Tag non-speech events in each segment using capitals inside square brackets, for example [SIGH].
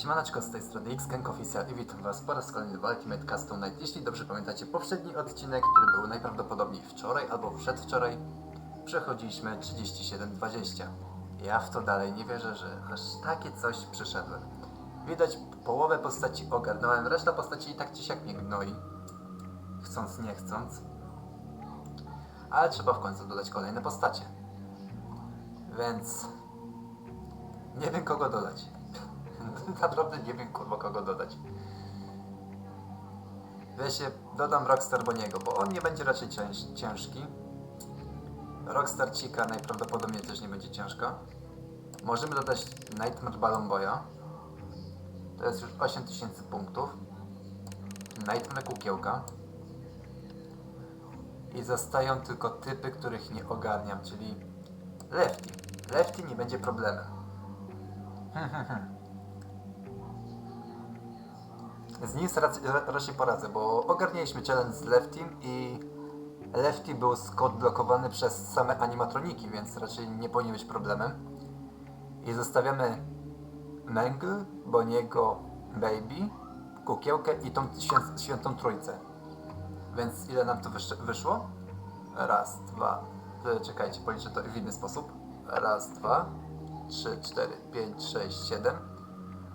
Siemaneczko, z tej strony Xgang Official i witam was po raz kolejny w Ultimate Custom Night. Jeśli dobrze pamiętacie poprzedni odcinek, który był najprawdopodobniej wczoraj albo przedwczoraj, przechodziliśmy 37-20. Ja w to dalej nie wierzę, że aż takie coś przeszedłem. Widać, połowę postaci ogarnąłem, reszta postaci i tak czy siak mnie gnoi. Chcąc, nie chcąc. Ale trzeba w końcu dodać kolejne postacie. Więc... Nie wiem kogo dodać. Naprawdę nie wiem kurwa kogo dodać. Wiecie, dodam Rockstar Boniego, bo on nie będzie raczej cięż, ciężki. Rockstar Chica najprawdopodobniej też nie będzie ciężka. Możemy dodać Nightmare Balloon Boya. To jest już 8000 punktów. Nightmare Kukiełka. I zostają tylko typy, których nie ogarniam, czyli Lefty. Lefty nie będzie problemem. [LAUGHS] Z nim rac- ra- raczej poradzę, bo ogarnialiśmy challenge z Leftim i Lefty był skodblokowany przez same animatroniki, więc raczej nie powinien być problemem. I zostawiamy Mangle, Boniego, Baby, Kukiełkę i tą świę świętą trójcę. Więc ile nam to wysz wyszło? Raz, dwa, e, czekajcie, policzę to w inny sposób. Raz, dwa, trzy, cztery, pięć, sześć, siedem,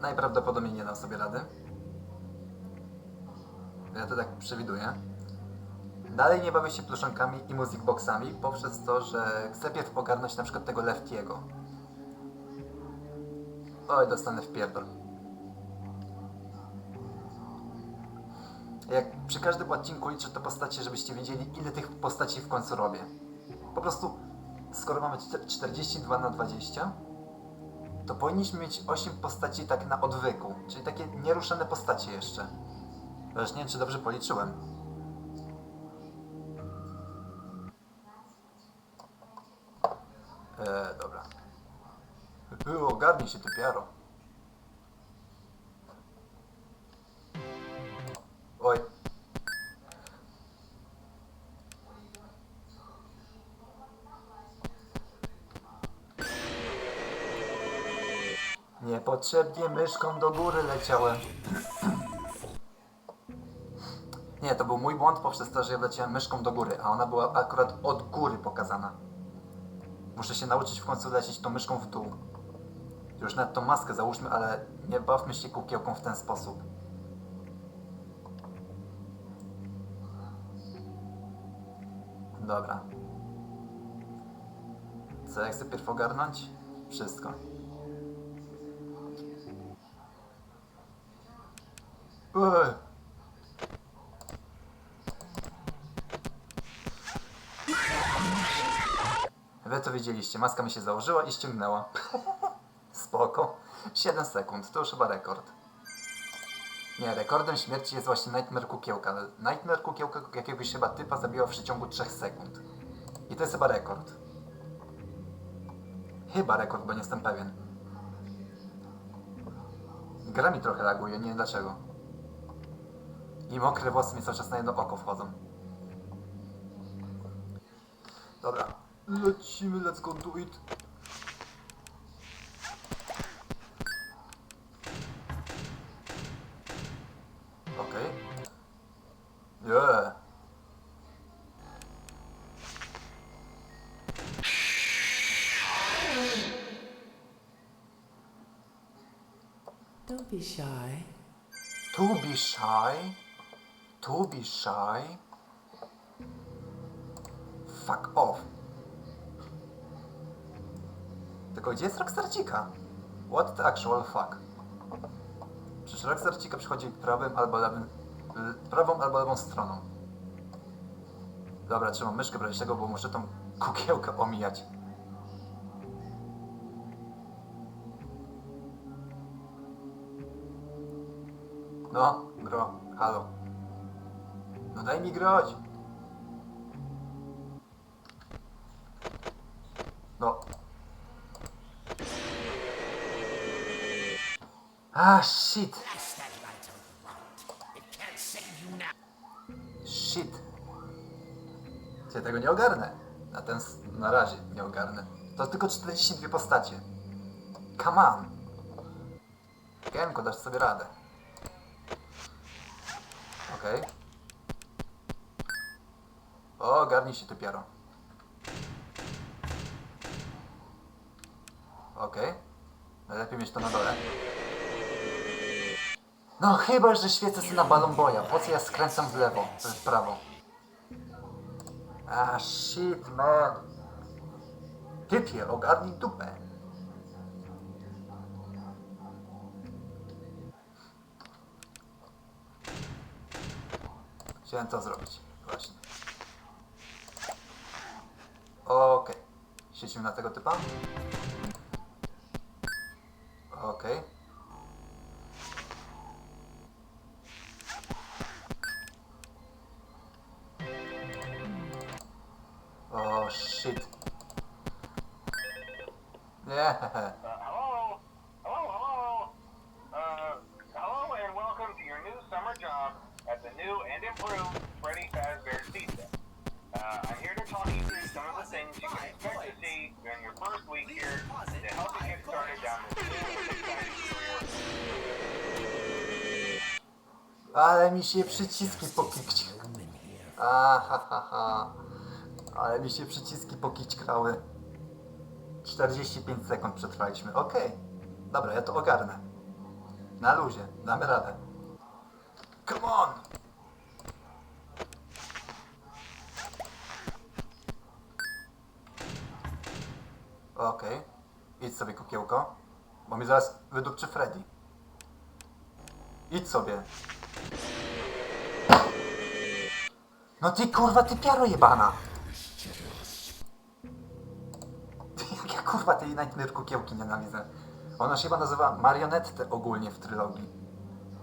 Najprawdopodobniej nie dam sobie rady. Ja to tak przewiduję. Dalej nie bawię się pluszonkami i musicboxami poprzez to, że chcę pierw ogarnąć na przykład tego Leftiego. Oj, dostanę w pierdol. Jak przy każdym odcinku liczę te postacie, żebyście wiedzieli ile tych postaci w końcu robię. Po prostu, skoro mamy czter- 42 na 20, to powinniśmy mieć 8 postaci tak na odwyku, czyli takie nieruszone postacie jeszcze. Chociaż nie wiem, czy dobrze policzyłem. Eee, dobra. Było, ogarnij się ty piaro. Niepotrzebnie myszką do góry leciałem. Nie, to był mój błąd poprzez to, że ja leciałem myszką do góry, a ona była akurat od góry pokazana. Muszę się nauczyć w końcu lecieć tą myszką w dół. Już nawet tą maskę załóżmy, ale nie bawmy się kukiełką w ten sposób. Dobra. Co ja chcę pierw ogarnąć? Wszystko. Ej. Wy to widzieliście, maska mi się założyła i ściągnęła. [LAUGHS] Spoko. 7 sekund, to już chyba rekord. Nie, rekordem śmierci jest właśnie Nightmare Kukiełka. Nightmare Kukiełka jakiegoś chyba typa zabiła w przeciągu 3 sekund. I to jest chyba rekord. Chyba rekord, bo nie jestem pewien. Gra mi trochę laguje, nie wiem dlaczego. I mokre włosy mi cały czas na jedno oko wchodzą. Dobra. Lecimy, let's go do it. Okej. Yeah. Don't be shy. To be shy. Don't be shy. Fuck off. Tylko gdzie jest Rockstarcika? What the actual fuck? Przecież Rockstarcika przychodzi prawym albo lewym, prawą albo lewą stroną. Dobra, trzymam myszkę w tego, bo muszę tą kukiełkę omijać. No, gro, halo. No daj mi groć. No. A, shit. Shit. Ja tego nie ogarnę. Na ten, na razie nie ogarnę. To tylko 42 postacie. Come on. Genko, dasz sobie radę. Okej. O, ogarnij się ty piaro. Okej. Najlepiej mieć to na dole. No chyba, że świecę sobie na balon boja. Po co ja skręcam w lewo, w prawo? A shit, man. Typie, ogarnij dupę. Chciałem to zrobić, właśnie. Okej. Siedzimy na tego typa? Okej. O, shit. Nie. [LAUGHS] Uh, hello? Hello, hello? Uh, hello and welcome to your new summer job at the new and improved Freddy Fazbear's Pizza. Uh, through some of the things you can expect to see during your first week here to help you get started down this. Ale mi się przyciski pokikć. A, ha, ha. Ale mi się przyciski pokićkrały. 45 sekund przetrwaliśmy. Okej. Dobra, ja to ogarnę. Na luzie. Damy radę. Come on! Okej. Idź sobie, kukiełko. Bo mi zaraz wydupczy Freddy. Idź sobie. No ty kurwa, ty piaro jebana! Jak ja kurwa tej Nightmare kukiełki nienawidzę. Ona się chyba nazywa marionetę ogólnie w trylogii.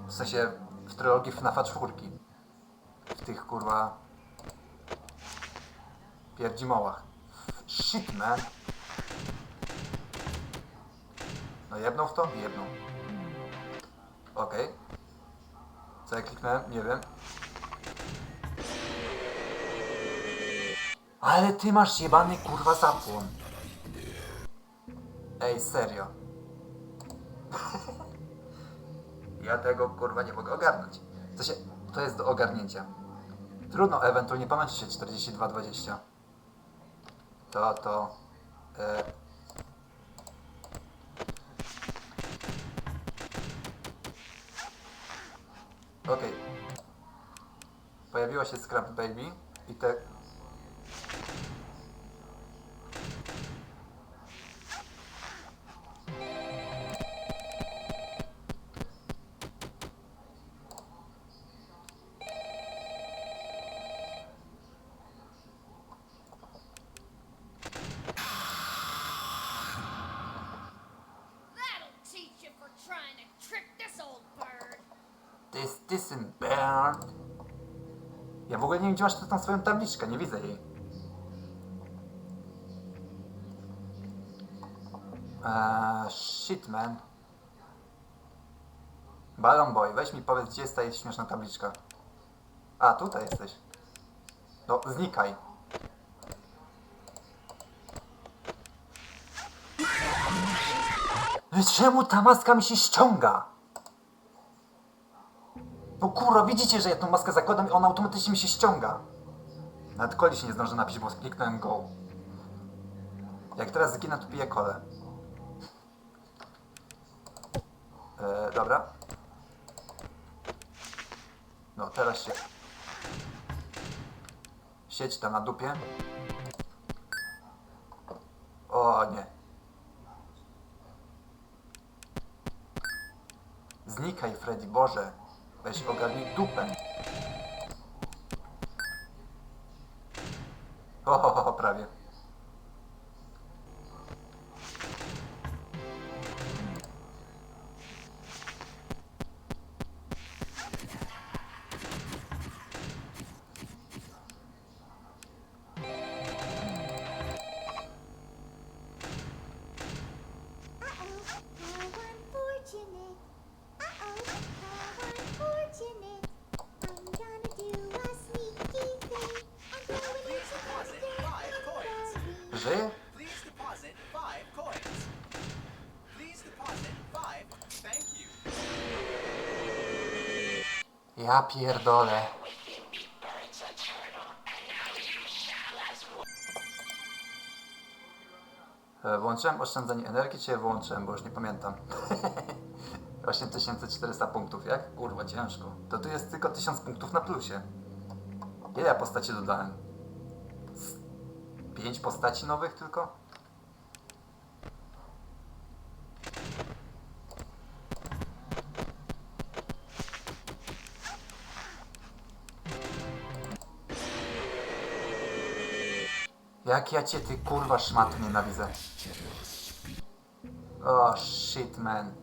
W sensie w trylogii FNAFa czwórki. W tych kurwa... Pierdzimołach. Shit man. No jebną w to? Jebną. Okej. Co ja kliknąłem? Nie wiem. Ale ty masz jebany kurwa zapłon. Ej, serio. [LAUGHS] ja tego kurwa nie mogę ogarnąć. To się, to jest do ogarnięcia. Trudno, ewentualnie pomęczyć się 42-20. To, to... E, Okej. Pojawiła się Scrap Baby i te... In Bernard. Ja w ogóle nie wiem, gdzie masz tą swoją tabliczkę, nie widzę jej. Eee, shit, man. Balon Boy, weź mi powiedz, gdzie jest ta śmieszna tabliczka. A, tutaj jesteś. No, znikaj. Czemu ta maska mi się ściąga? No kurwa, widzicie, że ja tą maskę zakładam i ona automatycznie mi się ściąga. Nawet się nie zdąży napić, bo kliknąłem go. Jak teraz zginę, to piję kolę. E, dobra. No, teraz się... Siedź tam na dupie. O, nie. Znikaj, Freddy, Boże. Weź ogarnij dupę. Ja pierdolę. E, Włączyłem oszczędzanie energii, czy je wyłączyłem, bo już nie pamiętam. [LAUGHS] 8400 punktów, jak? Kurwa, ciężko. To tu jest tylko 1000 punktów na plusie. Ile ja postaci dodałem? 5 postaci nowych tylko? Jak ja cię ty kurwa szmat nienawidzę. O oh, shit man.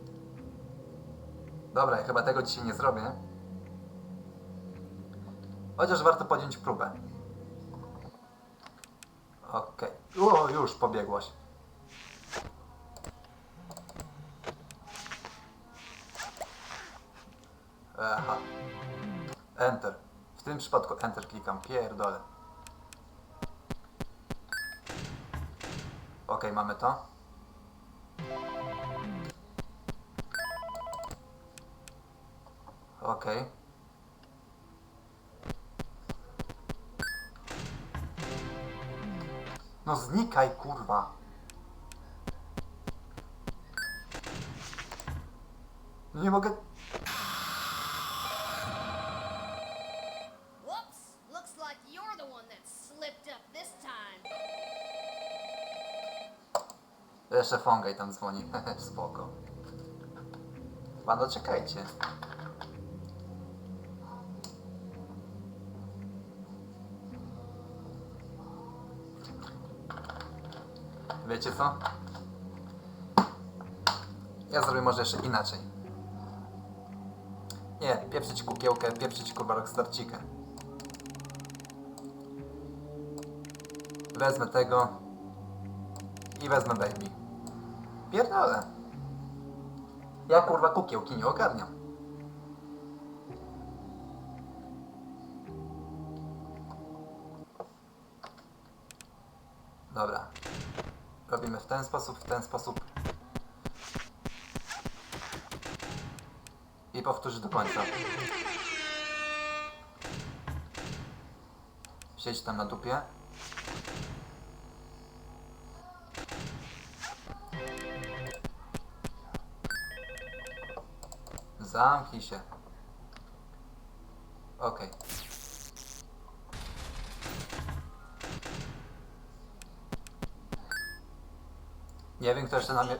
Dobra, ja chyba tego dzisiaj nie zrobię. Chociaż warto podjąć próbę. Okej. O, już pobiegłaś. Aha. Enter. W tym przypadku Enter klikam. Pierdolę. Okej, mamy to. Okej. No znikaj, kurwa. No nie mogę... Jeszcze Fongaj tam dzwoni. [LAUGHS] Spoko. Pano, czekajcie. Wiecie co? Ja zrobię może jeszcze inaczej. Nie, pieprzyć kukiełkę, pieprzyć kurwa rockstarcikę. Wezmę tego i wezmę baby. Pierdolę. Ja kurwa kukiełki nie ogarniam. Dobra. Robimy w ten sposób, w ten sposób. I powtórzyć do końca. Siedź tam na dupie. Zamknij się. Okej. Nie wiem, kto jeszcze na mnie...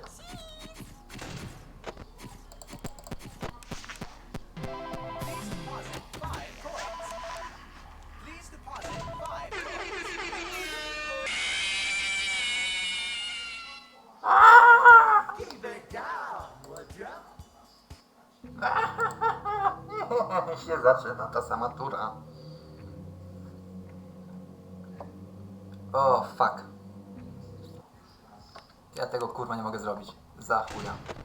zaczyna ta sama tura. O, fuck. Ja tego kurwa nie mogę zrobić. Za chuja.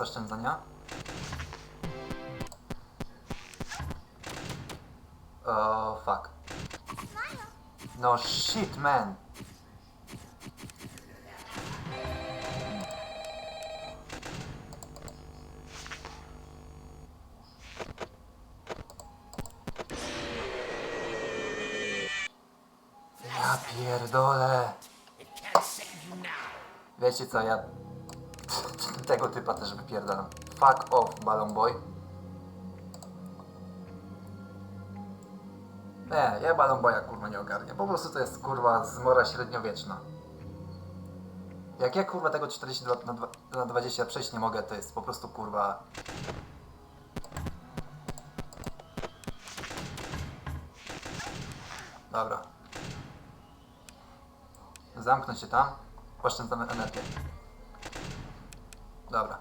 Oszczędzania. O, fuck. No shit, man. Ja pierdolę. Wiecie co, ja tego typa też wypierdalam. Fuck off, Balloon Boy. Nie, ja Balloon Boya kurwa nie ogarnię. Po prostu to jest kurwa zmora średniowieczna. Jak ja kurwa tego 42 na, dwa- na 20 przejść nie mogę, to jest po prostu kurwa... Dobra. Zamknąć się tam. Oszczędzamy energię. Dobra.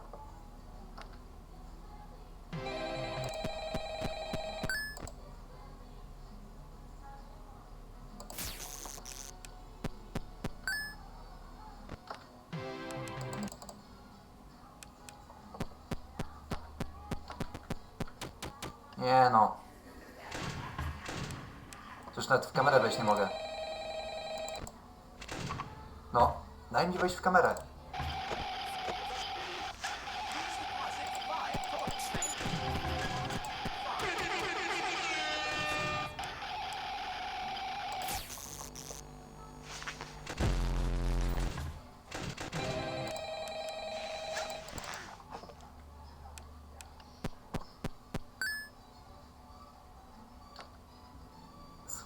Nie no. Przecież nawet w kamerę wejść nie mogę. No, daj mi wejść w kamerę.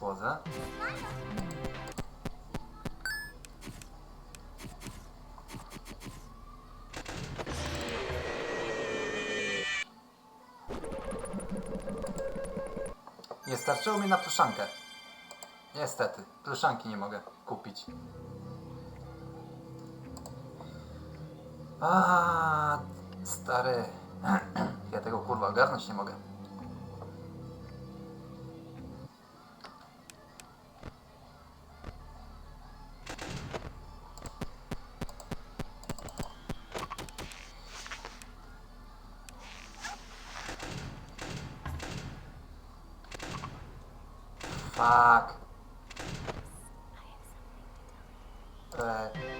Schłodzę. Nie starczyło mi na pluszankę. Niestety, pluszanki nie mogę kupić. A, stary. [CLEARS THROAT] Ja tego kurwa ogarnąć nie mogę. Fuck. E,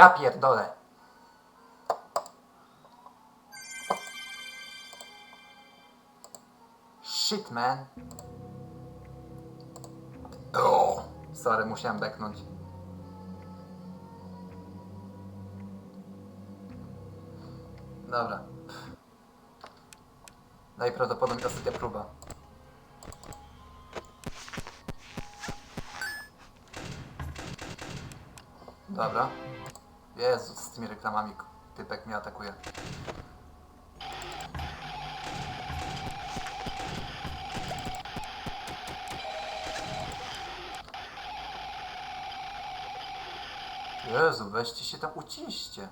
ja pierdolę. Shit, man. O, sorry, musiałem beknąć. Dobra. Najprawdopodobniej ostatnia próba. Dobra. Jezus, z tymi reklamami typek mnie atakuje. Jezu, weźcie się tam uciście.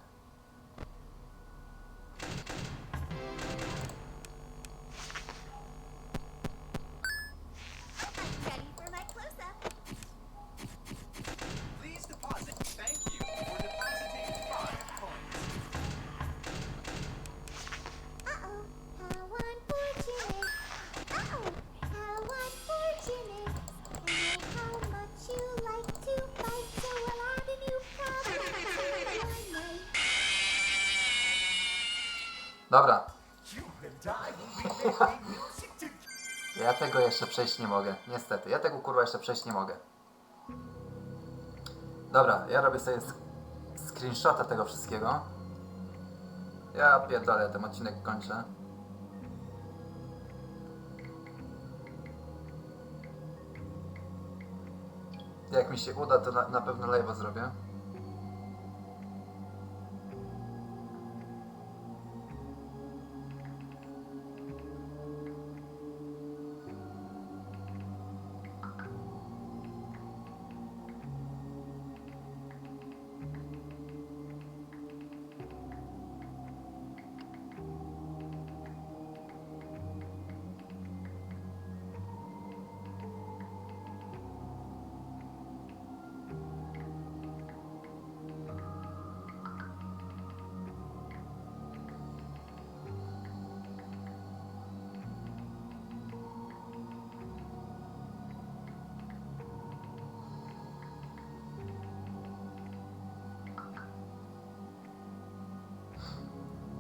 Together. [LAUGHS] ja tego jeszcze przejść nie mogę. Niestety, ja tego kurwa jeszcze przejść nie mogę. Dobra, ja robię sobie screenshota tego wszystkiego. Ja pierdolę, ten odcinek kończę. Jak mi się uda, to na, na pewno live'a zrobię.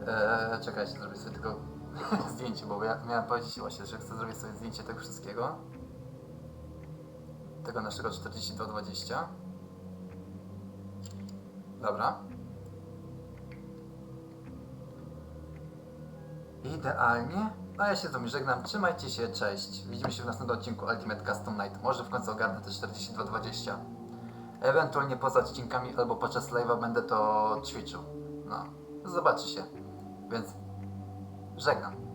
Eee, czekajcie, zrobię sobie tylko [LAUGHS] zdjęcie, bo ja miałem powiedzieć właśnie, że chcę zrobić sobie zdjęcie tego wszystkiego. Tego naszego 4220. Dobra. Idealnie. No ja się z wami żegnam. Trzymajcie się, cześć. Widzimy się w następnym odcinku Ultimate Custom Night. Może w końcu ogarnę te 4220. Ewentualnie poza odcinkami albo podczas live'a będę to ćwiczył. No, zobaczy się. Więc żegnam.